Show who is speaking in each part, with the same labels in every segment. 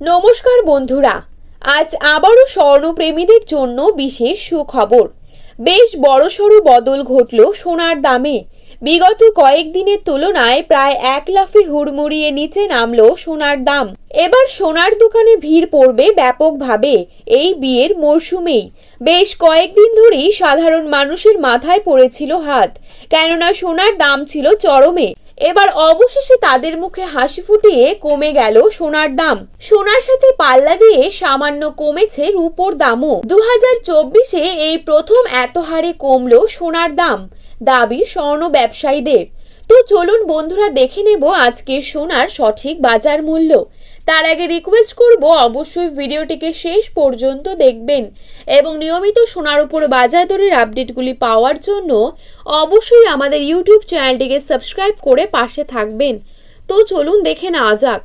Speaker 1: নমস্কার বন্ধুরা, আজ আবারও স্বর্ণপ্রেমীদের জন্য বিশেষ সুখবর। বেশ বড়সড় বদল ঘটল সোনার দামে। বিগত কয়েকদিনের তুলনায় প্রায় এক লাফে হুড়মুড়িয়ে নিচে নামল সোনার দাম। এবার সোনার দোকানে ভিড় পড়বে ব্যাপকভাবে এই বিয়ের মরশুমেই। বেশ কয়েকদিন ধরেই সাধারণ মানুষের মাথায় পড়েছিল হাত, কেননা সোনার দাম ছিল চরমে। এবার অবশেষে তাদের মুখে হাসি ফুটিয়ে কমে গেল সোনার দাম। সোনার সাথে পাল্লা দিয়ে সামান্য কমেছে রূপোর দামও। দু হাজার চব্বিশে এই প্রথম এত হারে কমল সোনার দাম, দাবি স্বর্ণ ব্যবসায়ীদের। তো চলুন বন্ধুরা দেখে নেব আজকে সোনার সঠিক বাজার মূল্য। তার আগে রিকোয়েস্ট করব, অবশ্যই ভিডিওটিকে শেষ পর্যন্ত দেখবেন এবং নিয়মিত সোনার উপর বাজার দরের আপডেটগুলি পাওয়ার জন্য অবশ্যই আমাদের ইউটিউব চ্যানেলটিকে সাবস্ক্রাইব করে পাশে থাকবেন। তো চলুন দেখে নেওয়া যাক।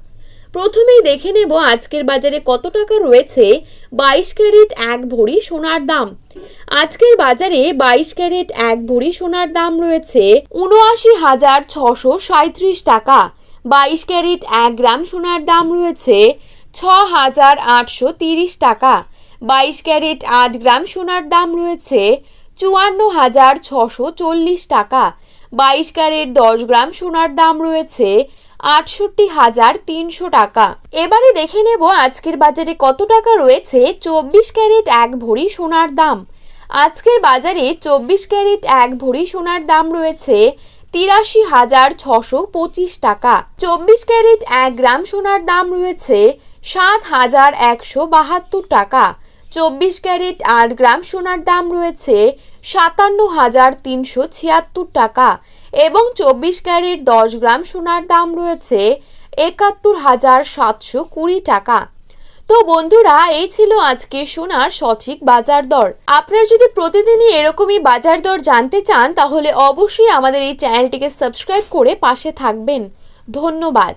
Speaker 1: প্রথমেই দেখে নেব আজকের বাজারে কত টাকা রয়েছে বাইশ ক্যারেট এক ভরি সোনার দাম। আজকের বাজারে বাইশ ক্যারেট এক ভরি সোনার দাম রয়েছে উনআশি হাজার ছশো সাঁত্রিশ টাকা। বাইশ ক্যারেট এক গ্রাম সোনার দাম রয়েছে ছ হাজার আটশো তিরিশ টাকা। বাইশ ক্যারেট আট গ্রাম সোনার দাম রয়েছে চুয়ান্ন হাজার ছশো চল্লিশ টাকা। বাইশ ক্যারেট দশ গ্রাম সোনার দাম রয়েছে আটষট্টি হাজার তিনশো টাকা। এবারে দেখে নেব আজকের বাজারে কত টাকা রয়েছে চব্বিশ ক্যারেট এক ভরি সোনার দাম। আজকের বাজারে চব্বিশ ক্যারেট এক ভরি সোনার দাম রয়েছে তিরাশি হাজার ছশো পঁচিশ টাকা। চব্বিশ ক্যারেট এক গ্রাম সোনার দাম রয়েছে সাত হাজার একশো বাহাত্তর টাকা। চব্বিশ ক্যারেট আট গ্রাম সোনার দাম রয়েছে সাতান্ন হাজার তিনশো ছিয়াত্তর টাকা। এবং চব্বিশ ক্যারেট দশ গ্রাম সোনার দাম রয়েছে একাত্তর হাজার সাতশো কুড়ি টাকা। তো বন্ধুরা, এই ছিল আজকে সোনার সঠিক বাজার দর। আপনারা যদি প্রতিদিনই এরকমই বাজার দর জানতে চান, তাহলে অবশ্যই আমাদের এই চ্যানেলটিকে সাবস্ক্রাইব করে পাশে থাকবেন। ধন্যবাদ।